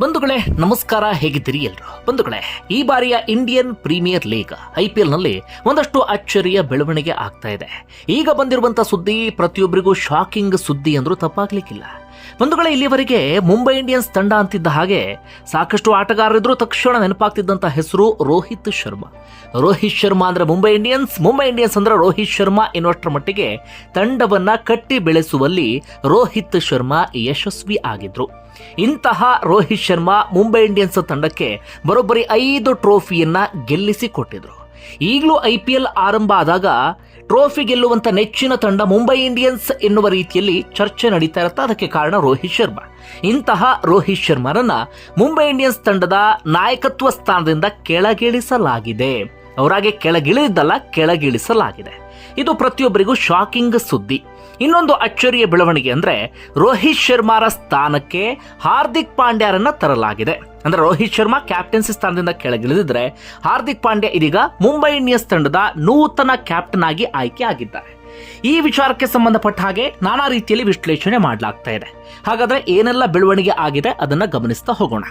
ಬಂಧುಗಳೇ, ನಮಸ್ಕಾರ, ಹೇಗಿದ್ದೀರಿ ಎಲ್ರು? ಬಂಧುಗಳೇ, ಈ ಬಾರಿಯ Indian Premier League I P ನಲ್ಲಿ ಒಂದಷ್ಟು ಅಚ್ಚರಿಯ ಬೆಳವಣಿಗೆ ಆಗ್ತಾ ಇದೆ. ಈಗ ಬಂದಿರುವಂತಹ ಸುದ್ದಿ ಪ್ರತಿಯೊಬ್ಬರಿಗೂ ಶಾಕಿಂಗ್ ಸುದ್ದಿ ಅಂದ್ರೂ ತಪ್ಪಾಗ್ಲಿಕ್ಕಿಲ್ಲ. ಬಂಧುಗಳೇ ಇಲ್ಲಿವರೆಗೆ ಮುಂಬೈ ಇಂಡಿಯನ್ಸ್ ತಂಡ ಅಂತಿದ್ದ ಹಾಗೆ ಸಾಕಷ್ಟು ಆಟಗಾರರಿದ್ರು ತಕ್ಷಣ ನೆನಪಾಗ್ತಿದ್ದಂತ ಹೆಸರು ರೋಹಿತ್ ಶರ್ಮಾ. ರೋಹಿತ್ ಶರ್ಮಾ ಅಂದ್ರೆ ಮುಂಬೈ ಇಂಡಿಯನ್ಸ್ ಮುಂಬೈ ಇಂಡಿಯನ್ಸ್ ಅಂದ್ರೆ ರೋಹಿತ್ ಶರ್ಮಾ ಎನ್ನುವಷ್ಟರ ಮಟ್ಟಿಗೆ ತಂಡವನ್ನ ಕಟ್ಟಿ ಬೆಳೆಸುವಲ್ಲಿ ರೋಹಿತ್ ಶರ್ಮಾ ಯಶಸ್ವಿ ಆಗಿದ್ರು. ಇಂತಹ ರೋಹಿತ್ ಶರ್ಮಾ ಮುಂಬೈ ಇಂಡಿಯನ್ಸ್ ತಂಡಕ್ಕೆ ಬರೋಬ್ಬರಿ ಐದು ಟ್ರೋಫಿಯನ್ನ ಗೆಲ್ಲಿಸಿ ಕೊಟ್ಟಿದ್ರು ಈಗಲೂ ಐ ಪಿ ಎಲ್ ಆರಂಭ ಆದಾಗ ಟ್ರೋಫಿ ಗೆಲ್ಲುವಂತ ನೆಚ್ಚಿನ ತಂಡ ಮುಂಬೈ ಇಂಡಿಯನ್ಸ್ ಎನ್ನುವ ರೀತಿಯಲ್ಲಿ ಚರ್ಚೆ ನಡೀತಾ ಇರುತ್ತೆ. ಅದಕ್ಕೆ ಕಾರಣ ರೋಹಿತ್ ಶರ್ಮಾ. ಇಂತಹ ರೋಹಿತ್ ಶರ್ಮಾರನ್ನ ಮುಂಬೈ ಇಂಡಿಯನ್ಸ್ ತಂಡದ ನಾಯಕತ್ವ ಸ್ಥಾನದಿಂದ ಕೆಳಗಿಳಿಸಲಾಗಿದೆ. ಅವರಾಗೆ ಕೆಳಗಿಳಿದಲ್ಲ ಕೆಳಗಿಳಿಸಲಾಗಿದೆ. ಇದು ಪ್ರತಿಯೊಬ್ಬರಿಗೂ ಶಾಕಿಂಗ್ ಸುದ್ದಿ. ಇನ್ನೊಂದು ಅಚ್ಚರಿಯ ಬೆಳವಣಿಗೆ ಅಂದ್ರೆ ರೋಹಿತ್ ಶರ್ಮಾರ ಸ್ಥಾನಕ್ಕೆ ಹಾರ್ದಿಕ್ ಪಾಂಡ್ಯರನ್ನ ತರಲಾಗಿದೆ. ಅಂದ್ರೆ ರೋಹಿತ್ ಶರ್ಮಾ ಕ್ಯಾಪ್ಟನ್ಸಿ ಸ್ಥಾನದಿಂದ ಕೆಳಗಿಳಿದಿದ್ರೆ ಹಾರ್ದಿಕ್ ಪಾಂಡ್ಯ ಇದೀಗ ಮುಂಬೈ ಇಂಡಿಯನ್ಸ್ ತಂಡದ ನೂತನ ಕ್ಯಾಪ್ಟನ್ ಆಗಿ ಆಯ್ಕೆ ಆಗಿದ್ದಾರೆ. ಈ ವಿಚಾರಕ್ಕೆ ಸಂಬಂಧಪಟ್ಟ ಹಾಗೆ ನಾನಾ ರೀತಿಯಲ್ಲಿ ವಿಶ್ಲೇಷಣೆ ಮಾಡಲಾಗ್ತಾ ಇದೆ. ಹಾಗಾದ್ರೆ ಏನೆಲ್ಲ ಬೆಳವಣಿಗೆ ಆಗಿದೆ ಅದನ್ನ ಗಮನಿಸ್ತಾ ಹೋಗೋಣ.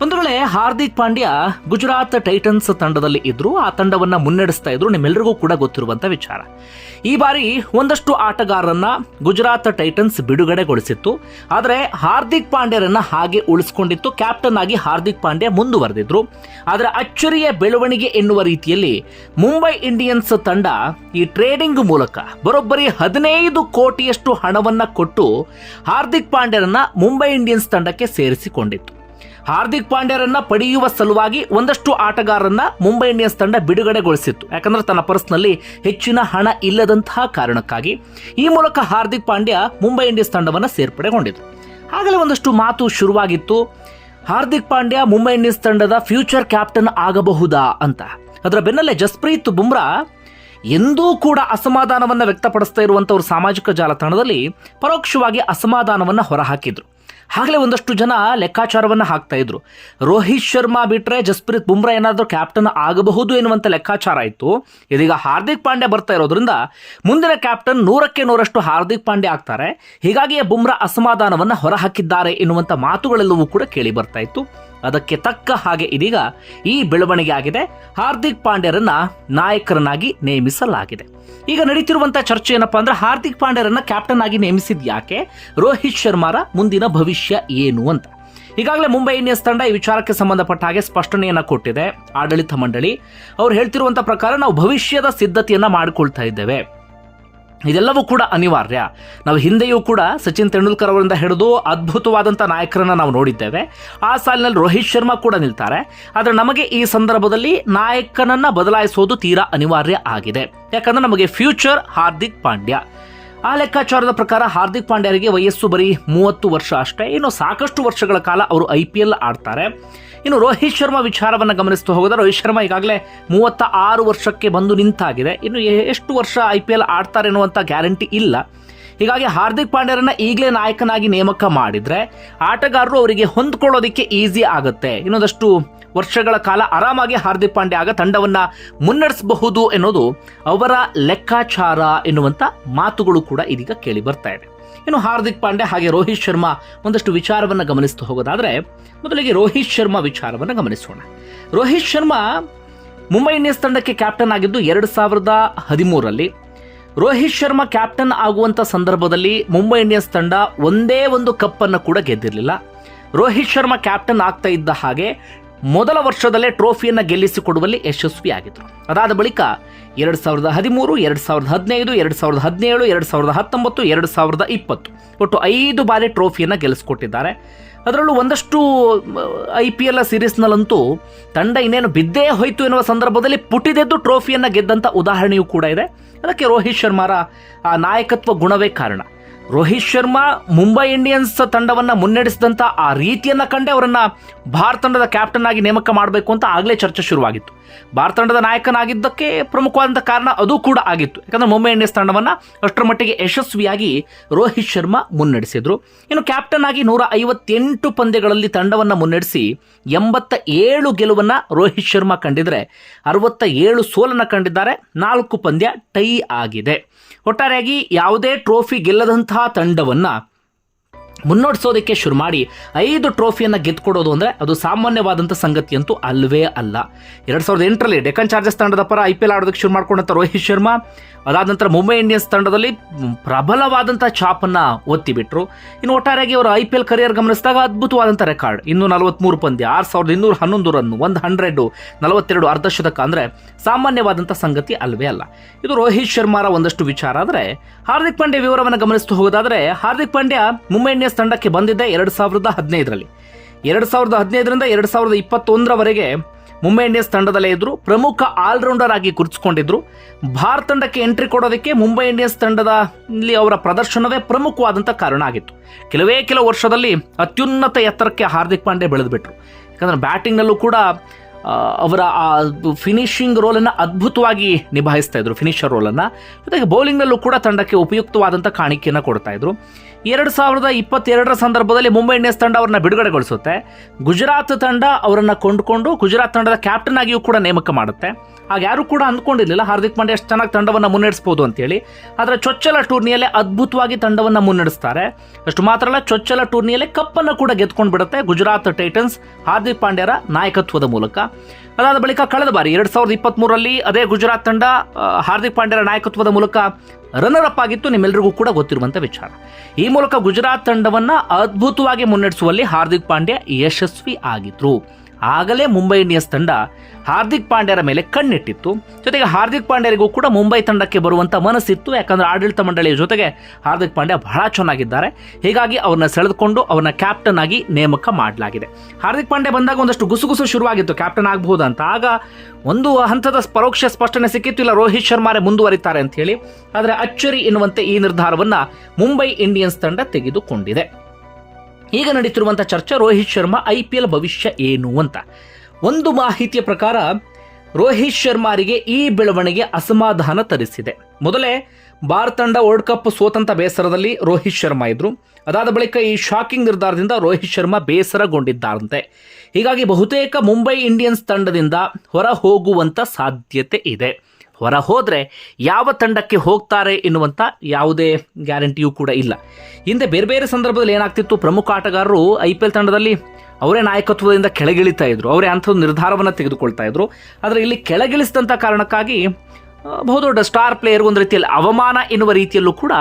ಬಂಧುಗಳೇ, ಹಾರ್ದಿಕ್ ಪಾಂಡ್ಯ ಗುಜರಾತ್ ಟೈಟನ್ಸ್ ತಂಡದಲ್ಲಿ ಇದ್ರು. ಆ ತಂಡವನ್ನ ಮುನ್ನಡೆಸ್ತಾ ಇದ್ರು. ನಿಮ್ಮೆಲ್ಲರಿಗೂ ಕೂಡ ಗೊತ್ತಿರುವಂತ ವಿಚಾರ. ಈ ಬಾರಿ ಒಂದಷ್ಟು ಆಟಗಾರರನ್ನ ಗುಜರಾತ್ ಟೈಟನ್ಸ್ ಬಿಡುಗಡೆಗೊಳಿಸಿತ್ತು. ಆದರೆ ಹಾರ್ದಿಕ್ ಪಾಂಡ್ಯರನ್ನ ಹಾಗೆ ಉಳಿಸ್ಕೊಂಡಿತ್ತು. ಕ್ಯಾಪ್ಟನ್ ಆಗಿ ಹಾರ್ದಿಕ್ ಪಾಂಡ್ಯ ಮುಂದುವರೆದಿದ್ರು. ಆದರೆ ಅಚ್ಚರಿಯ ಬೆಳವಣಿಗೆ ಎನ್ನುವ ರೀತಿಯಲ್ಲಿ ಮುಂಬೈ ಇಂಡಿಯನ್ಸ್ ತಂಡ ಈ ಟ್ರೇಡಿಂಗ್ ಮೂಲಕ ಬರೋಬ್ಬರಿ ಹದಿನೈದು ಕೋಟಿಯಷ್ಟು ಹಣವನ್ನ ಕೊಟ್ಟು ಹಾರ್ದಿಕ್ ಪಾಂಡ್ಯರನ್ನ ಮುಂಬೈ ಇಂಡಿಯನ್ಸ್ ತಂಡಕ್ಕೆ ಸೇರಿಸಿಕೊಂಡಿತ್ತು. ಹಾರ್ದಿಕ್ ಪಾಂಡ್ಯರನ್ನ ಪಡೆಯುವ ಸಲುವಾಗಿ ಒಂದಷ್ಟು ಆಟಗಾರರನ್ನ ಮುಂಬೈ ಇಂಡಿಯನ್ಸ್ ತಂಡ ಬಿಡುಗಡೆಗೊಳಿಸಿತ್ತು. ಯಾಕಂದ್ರೆ ತನ್ನ ಪರ್ಸ್ನಲ್ಲಿ ಹೆಚ್ಚಿನ ಹಣ ಇಲ್ಲದಂತಹ ಕಾರಣಕ್ಕಾಗಿ ಈ ಮೂಲಕ ಹಾರ್ದಿಕ್ ಪಾಂಡ್ಯ ಮುಂಬೈ ಇಂಡಿಯನ್ಸ್ ತಂಡವನ್ನ ಸೇರ್ಪಡೆಗೊಂಡಿದ್ರು. ಆಗಲೇ ಒಂದಷ್ಟು ಮಾತು ಶುರುವಾಗಿತ್ತು. ಹಾರ್ದಿಕ್ ಪಾಂಡ್ಯ ಮುಂಬೈ ಇಂಡಿಯನ್ಸ್ ತಂಡದ ಫ್ಯೂಚರ್ ಕ್ಯಾಪ್ಟನ್ ಆಗಬಹುದಾ ಅಂತ. ಅದರ ಬೆನ್ನಲ್ಲೇ ಜಸ್ಪ್ರೀತ್ ಬುಮ್ರಾ ಎಂದೂ ಕೂಡ ಅಸಮಾಧಾನವನ್ನ ವ್ಯಕ್ತಪಡಿಸ್ತಾ ಇರುವಂಥವ್ರು ಸಾಮಾಜಿಕ ಜಾಲತಾಣದಲ್ಲಿ ಪರೋಕ್ಷವಾಗಿ ಅಸಮಾಧಾನವನ್ನ ಹೊರಹಾಕಿದ್ರು. ಆಗಲೇ ಒಂದಷ್ಟು ಜನ ಲೆಕ್ಕಾಚಾರವನ್ನು ಹಾಕ್ತಾ ಇದ್ರು. ರೋಹಿತ್ ಶರ್ಮಾ ಬಿಟ್ಟರೆ ಜಸ್ಪ್ರೀತ್ ಬುಮ್ರಾ ಏನಾದರೂ ಕ್ಯಾಪ್ಟನ್ ಆಗಬಹುದು ಎನ್ನುವಂಥ ಲೆಕ್ಕಾಚಾರ ಇತ್ತು ಇದೀಗ ಹಾರ್ದಿಕ್ ಪಾಂಡ್ಯ ಬರ್ತಾ ಇರೋದ್ರಿಂದ ಮುಂದಿನ ಕ್ಯಾಪ್ಟನ್ ನೂರಕ್ಕೆ ನೂರಷ್ಟು ಹಾರ್ದಿಕ್ ಪಾಂಡ್ಯ ಆಗ್ತಾರೆ. ಹೀಗಾಗಿಯೇ ಬುಮ್ರಾ ಅಸಮಾಧಾನವನ್ನು ಹೊರಹಾಕಿದ್ದಾರೆ ಎನ್ನುವಂಥ ಮಾತುಗಳೆಲ್ಲವೂ ಕೂಡ ಕೇಳಿ ಬರ್ತಾ ಇತ್ತು. ಅದಕ್ಕೆ ತಕ್ಕ ಹಾಗೆ ಇದೀಗ ಈ ಬೆಳವಣಿಗೆ ಆಗಿದೆ. ಹಾರ್ದಿಕ್ ಪಾಂಡ್ಯರನ್ನ ನಾಯಕರನ್ನಾಗಿ ನೇಮಿಸಲಾಗಿದೆ. ಈಗ ನಡೀತಿರುವಂತಹ ಚರ್ಚೆ ಏನಪ್ಪಾ ಅಂದ್ರೆ ಹಾರ್ದಿಕ್ ಪಾಂಡ್ಯರನ್ನ ಕ್ಯಾಪ್ಟನ್ ಆಗಿ ನೇಮಿಸಿದ್ ಯಾಕೆ? ರೋಹಿತ್ ಶರ್ಮಾರ ಮುಂದಿನ ಭವಿಷ್ಯ ಏನು ಅಂತ. ಈಗಾಗಲೇ ಮುಂಬೈ ಇಂಡಿಯನ್ಸ್ ತಂಡ ಈ ವಿಚಾರಕ್ಕೆ ಸಂಬಂಧಪಟ್ಟ ಹಾಗೆ ಸ್ಪಷ್ಟನೆಯನ್ನ ಕೊಟ್ಟಿದೆ. ಆಡಳಿತ ಮಂಡಳಿ. ಅವ್ರು ಹೇಳ್ತಿರುವಂತ ಪ್ರಕಾರ ನಾವು ಭವಿಷ್ಯದ ಸಿದ್ಧತೆಯನ್ನ ಮಾಡಿಕೊಳ್ತಾ ಇದ್ದೇವೆ. ಇದೆಲ್ಲವೂ ಕೂಡ ಅನಿವಾರ್ಯ. ನಾವು ಹಿಂದೆಯೂ ಕೂಡ ಸಚಿನ್ ತೆಂಡೂಲ್ಕರ್ ಅವರಿಂದ ಹಿಡಿದು ಅದ್ಭುತವಾದಂಥ ನಾಯಕರನ್ನು ನಾವು ನೋಡಿದ್ದೇವೆ. ಆ ಸಾಲಿನಲ್ಲಿ ರೋಹಿತ್ ಶರ್ಮಾ ಕೂಡ ನಿಲ್ತಾರೆ. ಆದರೆ ನಮಗೆ ಈ ಸಂದರ್ಭದಲ್ಲಿ ನಾಯಕನನ್ನು ಬದಲಾಯಿಸೋದು ತೀರಾ ಅನಿವಾರ್ಯ ಆಗಿದೆ. ಯಾಕಂದರೆ ನಮಗೆ ಫ್ಯೂಚರ್ ಹಾರ್ದಿಕ್ ಪಾಂಡ್ಯ. ಆ ಲೆಕ್ಕಾಚಾರದ ಪ್ರಕಾರ ಹಾರ್ದಿಕ್ ಪಾಂಡ್ಯರಿಗೆ ವಯಸ್ಸು ಬರೀ ಮೂವತ್ತು ವರ್ಷ ಅಷ್ಟೇ. ಇನ್ನು ಸಾಕಷ್ಟು ವರ್ಷಗಳ ಕಾಲ ಅವರು ಐ ಪಿ ಎಲ್ ಆಡ್ತಾರೆ. ಇನ್ನು ರೋಹಿತ್ ಶರ್ಮಾ ವಿಚಾರವನ್ನು ಗಮನಿಸ್ತಾ ಹೋಗೋದ್ರೆ ರೋಹಿತ್ ಶರ್ಮಾ ಈಗಾಗಲೇ ಮೂವತ್ತ ಆರು ವರ್ಷಕ್ಕೆ ಬಂದು ನಿಂತಾಗಿದೆ. ಇನ್ನು ಎಷ್ಟು ವರ್ಷ ಐ ಪಿ ಎಲ್ ಆಡ್ತಾರೆ ಅನ್ನುವಂಥ ಗ್ಯಾರಂಟಿ ಇಲ್ಲ. ಹೀಗಾಗಿ ಹಾರ್ದಿಕ್ ಪಾಂಡ್ಯರನ್ನ ಈಗಲೇ ನಾಯಕನಾಗಿ ನೇಮಕ ಮಾಡಿದರೆ ಆಟಗಾರರು ಅವರಿಗೆ ಹೊಂದ್ಕೊಳ್ಳೋದಕ್ಕೆ ಈಸಿ ಆಗುತ್ತೆ. ಇನ್ನೊಂದಷ್ಟು ವರ್ಷಗಳ ಕಾಲ ಆರಾಮಾಗಿ ಹಾರ್ದಿಕ್ ಪಾಂಡ್ಯ ಆಗ ತಂಡವನ್ನು ಮುನ್ನಡೆಸಬಹುದು ಎನ್ನುವುದು ಅವರ ಲೆಕ್ಕಾಚಾರ ಎನ್ನುವಂಥ ಮಾತುಗಳು ಕೂಡ ಇದೀಗ ಕೇಳಿ ಬರ್ತಾ ಇದೆ. ಇನ್ನು ಹಾರ್ದಿಕ್ ಪಾಂಡೆ ಹಾಗೆ ರೋಹಿತ್ ಶರ್ಮಾ ಒಂದಷ್ಟು ವಿಚಾರವನ್ನು ಗಮನಿಸ್ತಾ ಹೋಗೋದಾದರೆ, ಮೊದಲಿಗೆ ರೋಹಿತ್ ಶರ್ಮಾ ವಿಚಾರವನ್ನು ಗಮನಿಸೋಣ. ರೋಹಿತ್ ಶರ್ಮಾ ಮುಂಬೈ ಇಂಡಿಯನ್ಸ್ ತಂಡಕ್ಕೆ ಕ್ಯಾಪ್ಟನ್ ಆಗಿದ್ದು ಎರಡು ಸಾವಿರದ ಹದಿಮೂರರಲ್ಲಿ. ರೋಹಿತ್ ಶರ್ಮಾ ಕ್ಯಾಪ್ಟನ್ ಆಗುವಂಥ ಸಂದರ್ಭದಲ್ಲಿ ಮುಂಬೈ ಇಂಡಿಯನ್ಸ್ ತಂಡ ಒಂದೇ ಒಂದು ಕಪ್ಪನ್ನು ಕೂಡ ಗೆದ್ದಿರಲಿಲ್ಲ. ರೋಹಿತ್ ಶರ್ಮಾ ಕ್ಯಾಪ್ಟನ್ ಆಗ್ತಾ ಇದ್ದ ಹಾಗೆ ಮೊದಲ ವರ್ಷದಲ್ಲೇ ಟ್ರೋಫಿಯನ್ನು ಗೆಲ್ಲಿಸಿಕೊಡುವಲ್ಲಿ ಯಶಸ್ವಿಯಾಗಿದ್ದರು ಅದಾದ ಬಳಿಕ ಎರಡು ಸಾವಿರದ ಹದಿಮೂರು, ಎರಡು ಸಾವಿರದ ಹದಿನೈದು, ಎರಡು ಸಾವಿರದ ಹದಿನೇಳು, ಎರಡು ಸಾವಿರದ ಹತ್ತೊಂಬತ್ತು, ಎರಡು ಸಾವಿರದ ಇಪ್ಪತ್ತು ಒಟ್ಟು ಐದು ಬಾರಿ ಟ್ರೋಫಿಯನ್ನು ಗೆಲ್ಲಿಸ್ಕೊಟ್ಟಿದ್ದಾರೆ. ಅದರಲ್ಲೂ ಒಂದಷ್ಟು ಐ ಪಿ ಎಲ್ ಸೀರೀಸ್ನಲ್ಲಂತೂ ತಂಡ ಇನ್ನೇನು ಬಿದ್ದೇ ಹೋಯಿತು ಎನ್ನುವ ಸಂದರ್ಭದಲ್ಲಿ ಪುಟಿದೆದ್ದು ಟ್ರೋಫಿಯನ್ನು ಗೆದ್ದಂಥ ಉದಾಹರಣೆಯೂ ಕೂಡ ಇದೆ. ಅದಕ್ಕೆ ರೋಹಿತ್ ಶರ್ಮಾರ ಆ ನಾಯಕತ್ವ ಗುಣವೇ ಕಾರಣ. ರೋಹಿತ್ ಶರ್ಮಾ ಮುಂಬೈ ಇಂಡಿಯನ್ಸ್ ತಂಡವನ್ನು ಮುನ್ನಡೆಸಿದಂಥ ಆ ರೀತಿಯನ್ನ ಕಂಡೇ ಅವರನ್ನು ಭಾರತ ತಂಡದ ಕ್ಯಾಪ್ಟನ್ ಆಗಿ ನೇಮಕ ಮಾಡಬೇಕು ಅಂತ ಆಗಲೇ ಚರ್ಚೆ ಶುರುವಾಗಿತ್ತು. ಭಾರತ ತಂಡದ ನಾಯಕನಾಗಿದ್ದಕ್ಕೆ ಪ್ರಮುಖವಾದಂಥ ಕಾರಣ ಅದು ಕೂಡ ಆಗಿತ್ತು. ಯಾಕಂದರೆ ಮುಂಬೈ ಇಂಡಿಯನ್ಸ್ ತಂಡವನ್ನು ಅಷ್ಟರ ಮಟ್ಟಿಗೆ ಯಶಸ್ವಿಯಾಗಿ ರೋಹಿತ್ ಶರ್ಮಾ ಮುನ್ನಡೆಸಿದ್ರು. ಇನ್ನು ಕ್ಯಾಪ್ಟನ್ ಆಗಿ ನೂರ ಐವತ್ತೆಂಟು ಪಂದ್ಯಗಳಲ್ಲಿ ತಂಡವನ್ನು ಮುನ್ನಡೆಸಿ ಎಂಬತ್ತ ಏಳು ಗೆಲುವನ್ನ ರೋಹಿತ್ ಶರ್ಮಾ ಕಂಡಿದ್ರೆ ಅರವತ್ತ ಏಳು ಸೋಲನ್ನ ಕಂಡಿದ್ದಾರೆ. ನಾಲ್ಕು ಪಂದ್ಯ ಟೈ ಆಗಿದೆ. ಒಟ್ಟಾರೆಯಾಗಿ ಯಾವುದೇ ಟ್ರೋಫಿ ಗೆಲ್ಲದಂತಹ ತಂಡವನ್ನ ಮುನ್ನಡೆಸೋದಕ್ಕೆ ಶುರು ಮಾಡಿ ಐದು ಟ್ರೋಫಿಯನ್ನು ಗೆದ್ದುಕೊಡೋದು ಅಂದರೆ ಅದು ಸಾಮಾನ್ಯವಾದಂಥ ಸಂಗತಿ ಅಂತೂ ಅಲ್ಲವೇ ಅಲ್ಲ. ಎರಡು ಸಾವಿರದ ಎಂಟರಲ್ಲಿ ಡೆಕ್ಕನ್ ಚಾರ್ಜಸ್ ತಂಡದ ಪರ ಐ ಪಿ ಎಲ್ ಆಡೋದಕ್ಕೆ ಶುರು ಮಾಡಿಕೊಂಡಂಥ ರೋಹಿತ್ ಶರ್ಮಾ ಅದಾದ ನಂತರ ಮುಂಬೈ ಇಂಡಿಯನ್ಸ್ ತಂಡದಲ್ಲಿ ಪ್ರಬಲವಾದಂಥ ಛಾಪನ್ನು ಒತ್ತಿಬಿಟ್ರು. ಇನ್ನು ಒಟ್ಟಾರೆಯಾಗಿ ಅವರು ಐ ಪಿ ಎಲ್ ಕರಿಯರ್ ಗಮನಿಸಿದಾಗ ಅದ್ಭುತವಾದಂಥ ರೆಕಾರ್ಡ್ ಇನ್ನು ನಲವತ್ತ್ಮೂರು ಪಂದ್ಯ, ಆರು ಸಾವಿರದ ಇನ್ನೂರ ಹನ್ನೊಂದು ರನ್ ಒಂದು ಹಂಡ್ರೆಡು ನಲವತ್ತೆರಡು ಅರ್ಧಶತಕ ಅಂದರೆ ಸಾಮಾನ್ಯವಾದಂಥ ಸಂಗತಿ ಅಲ್ವೇ ಅಲ್ಲ. ಇದು ರೋಹಿತ್ ಶರ್ಮಾರ ಒಂದಷ್ಟು ವಿಚಾರ. ಆದರೆ, ಹಾರ್ದಿಕ್ ಪಾಂಡ್ಯ ವಿವರವನ್ನು ಗಮನಿಸ್ತು ಹೋಗೋದಾದರೆ, ಹಾರ್ದಿಕ್ ಪಾಂಡ್ಯ ಮುಂಬೈ ತಂಡಕ್ಕೆ ಬಂದಿದ್ದೆ ಎರಡು ಸಾವಿರದ ಹದಿನೈದರಲ್ಲಿ. ಎರಡು ಸಾವಿರದ ಹದಿನೈದರಿಂದ ಎರಡು ಸಾವಿರದ ಇಪ್ಪತ್ತೊಂದರವರೆಗೆ ಮುಂಬೈ ಇಂಡಿಯನ್ಸ್ ತಂಡದಲ್ಲೇ ಇದ್ದರು ಪ್ರಮುಖ ಆಲ್ರೌಂಡರ್ ಆಗಿ ಗುರುತಿಸಿಕೊಂಡಿದ್ರು ಭಾರತ ತಂಡಕ್ಕೆ ಎಂಟ್ರಿ ಕೊಡೋದಕ್ಕೆ ಮುಂಬೈ ಇಂಡಿಯನ್ಸ್ ತಂಡದಲ್ಲಿ ಅವರ ಪ್ರದರ್ಶನವೇ ಪ್ರಮುಖವಾದಂಥ ಕಾರಣ ಆಗಿತ್ತು. ಕೆಲವೇ ಕೆಲವು ವರ್ಷದಲ್ಲಿ ಅತ್ಯುನ್ನತ ಎತ್ತರಕ್ಕೆ ಹಾರ್ದಿಕ್ ಪಾಂಡೆ ಬೆಳೆದುಬಿಟ್ರು. ಯಾಕಂದ್ರೆ ಬ್ಯಾಟಿಂಗ್ನಲ್ಲೂ ಕೂಡ ಅವರ ಆ ಫಿನಿಶಿಂಗ್ ರೋಲನ್ನು ಅದ್ಭುತವಾಗಿ ನಿಭಾಯಿಸ್ತಾ ಇದ್ರು, ಫಿನಿಷರ್ ರೋಲನ್ನು. ಜೊತೆಗೆ ಬೌಲಿಂಗ್ನಲ್ಲೂ ಕೂಡ ತಂಡಕ್ಕೆ ಉಪಯುಕ್ತವಾದಂಥ ಕಾಣಿಕೆಯನ್ನು ಕೊಡ್ತಾ ಇದ್ರು. ಎರಡು ಸಾವಿರದ ಇಪ್ಪತ್ತೆರಡರ ಸಂದರ್ಭದಲ್ಲಿ ಮುಂಬೈ ಇಂಡಿಯನ್ಸ್ ತಂಡ ಅವರನ್ನ ಬಿಡುಗಡೆಗೊಳಿಸುತ್ತೆ. ಗುಜರಾತ್ ತಂಡ ಅವರನ್ನು ಕೊಂಡುಕೊಂಡು ಗುಜರಾತ್ ತಂಡದ ಕ್ಯಾಪ್ಟನ್ ಆಗಿಯೂ ಕೂಡ ನೇಮಕ ಮಾಡುತ್ತೆ. ಆಗ ಯಾರು ಕೂಡ ಅಂದ್ಕೊಂಡಿರಲಿಲ್ಲ, ಹಾರ್ದಿಕ್ ಪಾಂಡ್ಯ ಎಷ್ಟು ಚೆನ್ನಾಗಿ ತಂಡವನ್ನು ಮುನ್ನಡೆಸ್ಬೋದು ಅಂತೇಳಿ. ಆದರೆ ಚೊಚ್ಚಲ ಟೂರ್ನಿಯಲ್ಲೇ ಅದ್ಭುತವಾಗಿ ತಂಡವನ್ನು ಮುನ್ನಡೆಸ್ತಾರೆ. ಅಷ್ಟು ಮಾತ್ರ ಅಲ್ಲ, ಚೊಚ್ಚಲ ಟೂರ್ನಿಯಲ್ಲೇ ಕಪ್ಪನ್ನು ಕೂಡ ಗೆದ್ಕೊಂಡು ಬಿಡುತ್ತೆ ಗುಜರಾತ್ ಟೈಟನ್ಸ್ ಹಾರ್ದಿಕ್ ಪಾಂಡ್ಯರ ನಾಯಕತ್ವದ ಮೂಲಕ. ಅದಾದ ಬಳಿಕ ಕಳೆದ ಬಾರಿ ಎರಡ್ ಸಾವಿರದ ಇಪ್ಪತ್ತ್ಮೂರರಲ್ಲಿ ಅದೇ ಗುಜರಾತ್ ತಂಡ ಹಾರ್ದಿಕ್ ಪಾಂಡ್ಯರ ನಾಯಕತ್ವದ ಮೂಲಕ ರನ್ನರ್ ಅಪ್ ಆಗಿತ್ತು. ನಿಮ್ಮೆಲ್ಲರಿಗೂ ಕೂಡ ಗೊತ್ತಿರುವಂಥ ವಿಚಾರ. ಈ ಮೂಲಕ ಗುಜರಾತ್ ತಂಡವನ್ನು ಅದ್ಭುತವಾಗಿ ಮುನ್ನಡೆಸುವಲ್ಲಿ ಹಾರ್ದಿಕ್ ಪಾಂಡ್ಯ ಯಶಸ್ವಿ ಆಗಿದ್ರು. ಆಗಲೇ ಮುಂಬೈ ಇಂಡಿಯನ್ಸ್ ತಂಡ ಹಾರ್ದಿಕ್ ಪಾಂಡ್ಯರ ಮೇಲೆ ಕಣ್ಣಿಟ್ಟಿತ್ತು. ಜೊತೆಗೆ ಹಾರ್ದಿಕ್ ಪಾಂಡ್ಯರಿಗೂ ಕೂಡ ಮುಂಬೈ ತಂಡಕ್ಕೆ ಬರುವಂಥ ಮನಸ್ಸಿತ್ತು. ಯಾಕಂದರೆ ಆಡಳಿತ ಮಂಡಳಿಯ ಜೊತೆಗೆ ಹಾರ್ದಿಕ್ ಪಾಂಡ್ಯ ಬಹಳ ಚೆನ್ನಾಗಿದ್ದಾರೆ. ಹೀಗಾಗಿ ಅವ್ರನ್ನ ಸೆಳೆದುಕೊಂಡು ಅವರನ್ನ ಕ್ಯಾಪ್ಟನ್ ಆಗಿ ನೇಮಕ ಮಾಡಲಾಗಿದೆ. ಹಾರ್ದಿಕ್ ಪಾಂಡ್ಯ ಬಂದಾಗ ಒಂದಷ್ಟು ಗುಸುಗುಸು ಶುರುವಾಗಿತ್ತು. ಕ್ಯಾಪ್ಟನ್ ಆಗಬಹುದು ಅಂತ. ಆಗ ಒಂದು ಹಂತದ ಪರೋಕ್ಷ ಸ್ಪಷ್ಟನೆ ಸಿಕ್ಕಿತ್ತು. ಇಲ್ಲ, ರೋಹಿತ್ ಶರ್ಮಾರೇ ಮುಂದುವರಿತಾರೆ ಅಂತ ಹೇಳಿ. ಆದರೆ ಅಚ್ಚರಿ ಎನ್ನುವಂತೆ ಈ ನಿರ್ಧಾರವನ್ನು ಮುಂಬೈ ಇಂಡಿಯನ್ಸ್ ತಂಡ ತೆಗೆದುಕೊಂಡಿದೆ. ಈಗ ನಡೀತಿರುವಂಥ ಚರ್ಚೆ Rohit Sharma I P L ಭವಿಷ್ಯ ಏನು ಅಂತ. ಒಂದು ಮಾಹಿತಿಯ ಪ್ರಕಾರ ರೋಹಿತ್ ಶರ್ಮಾರಿಗೆ ಈ ಬೆಳವಣಿಗೆ ಅಸಮಾಧಾನ ತರಿಸಿದೆ. ಮೊದಲೇ ಭಾರತ ತಂಡ ವರ್ಲ್ಡ್ ಕಪ್ ಸೋತಂತ ಬೇಸರದಲ್ಲಿ ರೋಹಿತ್ ಶರ್ಮಾ ಇದ್ರು. ಅದಾದ ಬಳಿಕ ಈ ಶಾಕಿಂಗ್ ನಿರ್ಧಾರದಿಂದ ರೋಹಿತ್ ಶರ್ಮಾ ಬೇಸರಗೊಂಡಿದ್ದಾರಂತೆ. ಹೀಗಾಗಿ ಬಹುತೇಕ ಮುಂಬೈ ಇಂಡಿಯನ್ಸ್ ತಂಡದಿಂದ ಹೊರ ಹೋಗುವಂಥ ಸಾಧ್ಯತೆ ಇದೆ. ಹೊರ ಹೋದರೆ ಯಾವ ತಂಡಕ್ಕೆ ಹೋಗ್ತಾರೆ ಎನ್ನುವಂಥ ಯಾವುದೇ ಗ್ಯಾರಂಟಿಯೂ ಕೂಡ ಇಲ್ಲ. ಹಿಂದೆ ಬೇರೆ ಬೇರೆ ಸಂದರ್ಭದಲ್ಲಿ ಏನಾಗ್ತಿತ್ತು? ಪ್ರಮುಖ ಆಟಗಾರರು ಐ ಪಿ ಎಲ್ ತಂಡದಲ್ಲಿ ಅವರೇ ನಾಯಕತ್ವದಿಂದ ಕೆಳಗಿಳಿತಾ ಇದ್ರು. ಅವರೇ ಅಂಥ ನಿರ್ಧಾರವನ್ನು ತೆಗೆದುಕೊಳ್ತಾ ಇದ್ರು. ಆದರೆ ಇಲ್ಲಿ ಕೆಳಗಿಳಿಸಿದಂಥ ಕಾರಣಕ್ಕಾಗಿ ಬಹುದೊಡ್ಡ ಸ್ಟಾರ್ ಪ್ಲೇಯರ್ ಒಂದು ರೀತಿಯಲ್ಲಿ ಅವಮಾನ ಎನ್ನುವ ರೀತಿಯಲ್ಲೂ ಕೂಡ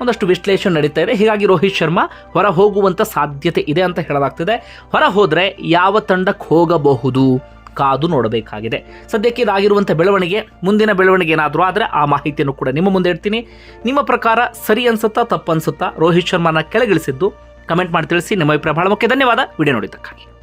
ಒಂದಷ್ಟು ವಿಶ್ಲೇಷಣೆ ನಡೀತಾ ಇದೆ. ಹೀಗಾಗಿ ರೋಹಿತ್ ಶರ್ಮಾ ಹೊರ ಹೋಗುವಂಥ ಸಾಧ್ಯತೆ ಇದೆ ಅಂತ ಹೇಳಲಾಗ್ತಿದೆ. ಹೊರ ಹೋದರೆ ಯಾವ ತಂಡಕ್ಕೆ ಹೋಗಬಹುದು? ಕಾದು ನೋಡಬೇಕಾಗಿದೆ. ಸದ್ಯಕ್ಕೆ ಇದಾಗಿರುವಂಥ ಬೆಳವಣಿಗೆ, ಮುಂದಿನ ಬೆಳವಣಿಗೆ ಏನಾದರೂ ಆದರೆ ಆ ಮಾಹಿತಿಯನ್ನು ಕೂಡ ನಿಮ್ಮ ಮುಂದೆ ಇಡ್ತೀನಿ. ನಿಮ್ಮ ಪ್ರಕಾರ ಸರಿ ಅನ್ಸುತ್ತಾ, ತಪ್ಪು ಅನ್ಸುತ್ತಾ? ರೋಹಿತ್ ಶರ್ಮಾನ ಕೆಳಗಿಳಿಸಿದ್ದು, ಕಮೆಂಟ್ ಮಾಡಿ ತಿಳಿಸಿ, ನಿಮ್ಮ ಅಭಿಪ್ರಾಯ ಬಹಳ ಮುಖ್ಯ. ಧನ್ಯವಾದ. ವಿಡಿಯೋ ನೋಡಿದ್ದಕ್ಕಾಗಿ.